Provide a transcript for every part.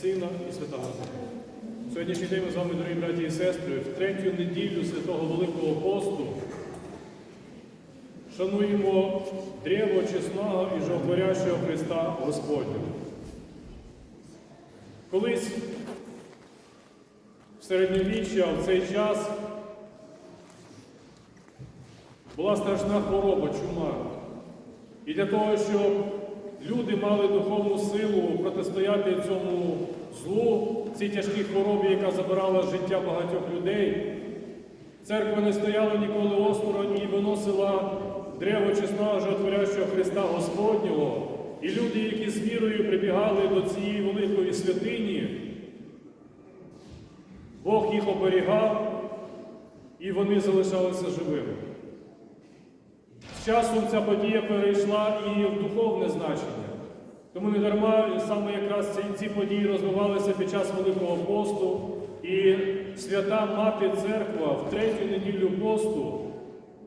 Сина, і Святого Духа. Сьогоднішній день ми з вами, дорогі браті і сестри, в третю неділю Святого Великого Посту шануємо древо чесного і животворящого Христа Господнього. Колись в середньовіччя в цей час була страшна хвороба, чума. І для того, щоб люди мали духовну силу протистояти цьому злу, цій тяжкій хворобі, яка забирала життя багатьох людей, церква не стояла ніколи осторонь і виносила древо чесного животворящого Христа Господнього. І люди, які з вірою прибігали до цієї великої святині, Бог їх оберігав, і вони залишалися живими. Часом ця подія перейшла і в духовне значення. Тому не дарма саме якраз ці, ці події розвивалися під час Великого посту, і свята Мати Церква в третю неділю посту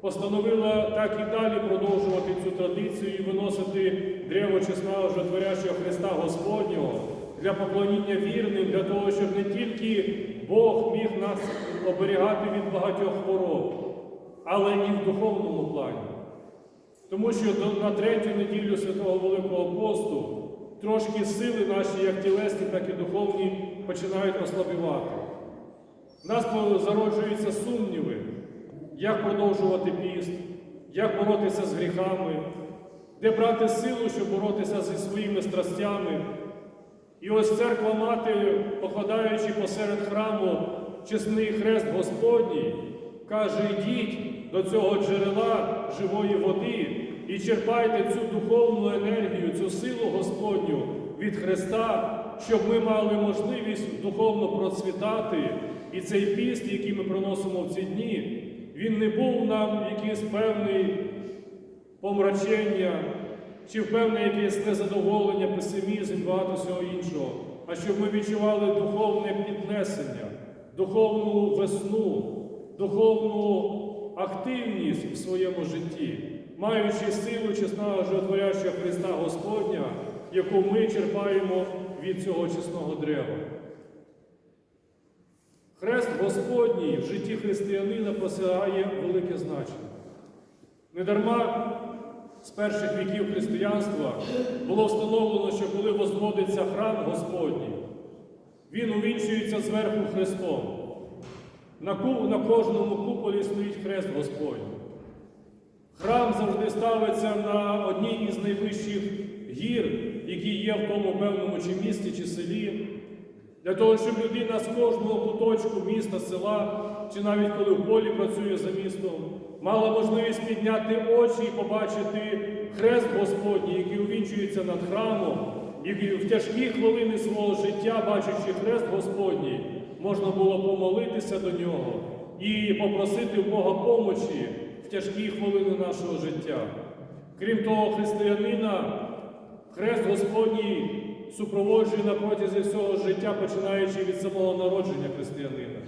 постановила так і далі продовжувати цю традицію і виносити древо чесного жотворящого Христа Господнього для поклоніння вірним, для того, щоб не тільки Бог міг нас оберігати від багатьох хвороб, але і в духовному плані. Тому що на третю неділю Святого Великого посту трошки сили наші, як тілесні, так і духовні, починають ослабівати. В нас зароджуються сумніви, як продовжувати піст, як боротися з гріхами, де брати силу, щоб боротися зі своїми страстями. І ось церква мати, покладаючи посеред храму чесний хрест Господній, каже: йдіть до цього джерела живої води і черпайте цю духовну енергію, цю силу Господню від Христа, щоб ми мали можливість духовно процвітати. І цей піст, який ми проносимо в ці дні, він не був нам якийсь певний помрачення, чи певне якесь незадоволення, песимізм, багато всього іншого, а щоб ми відчували духовне піднесення, духовну весну, духовну активність в своєму житті, маючи силу чесного животворящого Христа Господня, яку ми черпаємо від цього чесного дерева. Хрест Господній в житті християнина посягає велике значення. Недарма з перших віків християнства було встановлено, що коли возводиться храм Господній, він увінчується зверху Христом. На кожному куполі стоїть хрест Господній. Храм завжди ставиться на одній із найвищих гір, які є в тому певному чи місті, чи селі, для того, щоб людина з кожного куточку міста, села, чи навіть коли в полі працює за містом, мала можливість підняти очі і побачити хрест Господній, який увінчується над храмом, і в тяжкі хвилини свого життя, бачачи хрест Господній, можна було помолитися до нього і попросити в Бога помочі в тяжкі хвилини нашого життя. Крім того, християнина Хрест Господній супроводжує на протязі всього життя, починаючи від самого народження християнина.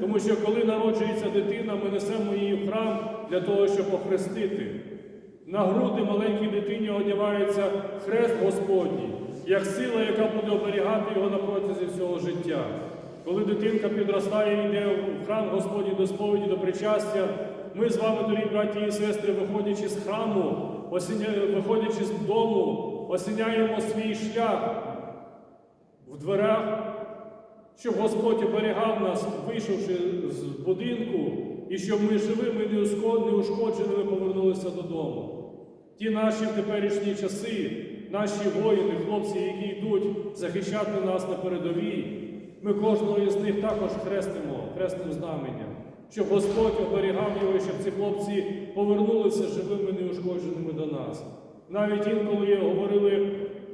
Тому що коли народжується дитина, ми несемо її в храм для того, щоб охрестити. На груди маленькій дитині одягається хрест Господній, як сила, яка буде оберігати його на протязі всього життя. Коли дитинка підростає йде в храм Господній до сповіді, до причастя, ми з вами, дорогі браті і сестри, виходячи з храму, виходячи з дому, осіняємо свій шлях в дверях, щоб Господь оберігав нас, вийшовши з будинку, і щоб ми живими, неушкодженими повернулися додому. Ті наші в теперішні часи, наші воїни, хлопці, які йдуть захищати нас на передовій, ми кожного із них також хрестимо хресним знаменням, щоб Господь оберігав його, щоб ці хлопці повернулися живими, неушкодженими до нас. Навіть інколи говорили,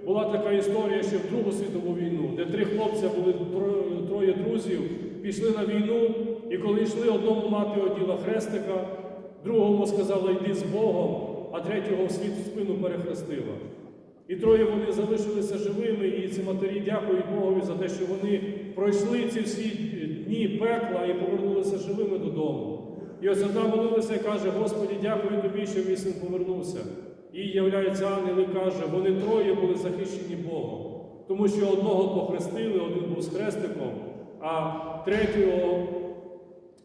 була така історія ще в Другу світову війну, де три хлопця були троє друзів, пішли на війну, і коли йшли, одному мати оділа хрестика, другому сказала йди з Богом, а третього в світ в спину перехрестила. І троє вони залишилися живими, і ці матері дякують Богові за те, що вони пройшли ці всі дні пекла і повернулися живими додому. І ось одна молилася і каже: Господі, дякую тобі, що мій син повернувся. І являється ангел і каже, вони троє були захищені Богом. Тому що одного похрестили, один був з хрестиком, а третього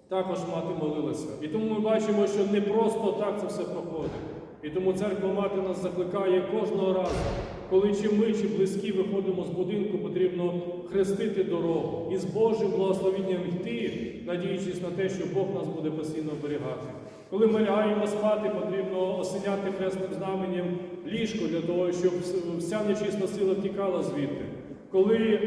також мати молилася. І тому ми бачимо, що не просто так це все проходить. І тому церква мати нас закликає кожного разу, коли чи ми, чи близькі виходимо з будинку, потрібно хрестити дорогу і з Божим благословенням йти, надіючись на те, що Бог нас буде постійно оберігати. Коли ми лягаємо спати, потрібно осеняти хресним знаменем ліжко для того, щоб вся нечиста сила втікала звідти. Коли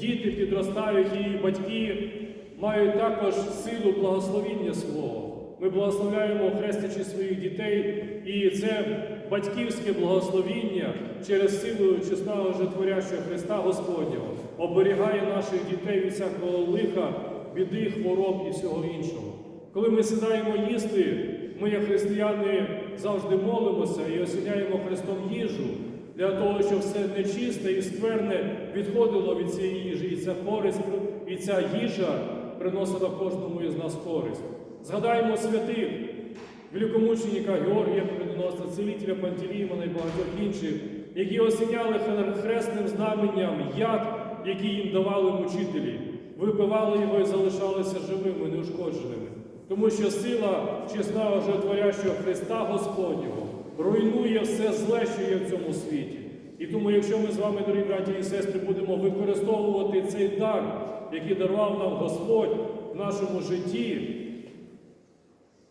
діти підростають і батьки мають також силу благословіння свого. Ми благословляємо, хрестячи своїх дітей, і це батьківське благословіння через силу чесного житворящого Христа Господнього оберігає наших дітей від всякого лиха, біди, хвороб і всього іншого. Коли ми сідаємо їсти, ми, як християни, завжди молимося і осіняємо Христом їжу для того, щоб все нечисте і скверне відходило від цієї їжі, і ця користь, і ця їжа приносила кожному із нас користь. Згадаємо святих великомученика Георгія Победоносця, целителя Пантелеймона і багатьох інших, які осіняли хресним знаменням яд, який їм давали мучителі, випивали його і залишалися живими, неушкодженими. Тому що сила чесного житворящого Христа Господнього руйнує все зле, що є в цьому світі. І тому, якщо ми з вами, дорогі браті і сестри, будемо використовувати цей дар, який дарував нам Господь в нашому житті,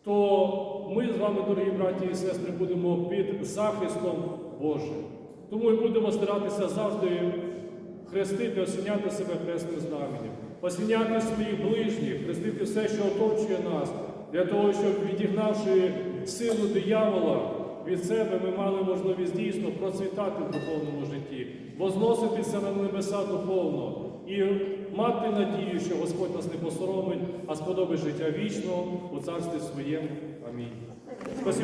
то ми з вами, дорогі браті і сестри, будемо під захистом Божим. Тому і будемо старатися завжди хрестити, осіняти себе хресним знаменем, осіняти своїх ближніх, хрестити все, що оточує нас, для того, щоб відігнавши силу диявола від себе, ми мали можливість дійсно процвітати в духовному житті, возноситися на небеса духовно і мати надію, що Господь нас не посоромить, а сподобить життя вічного у царстві своєму. Амінь.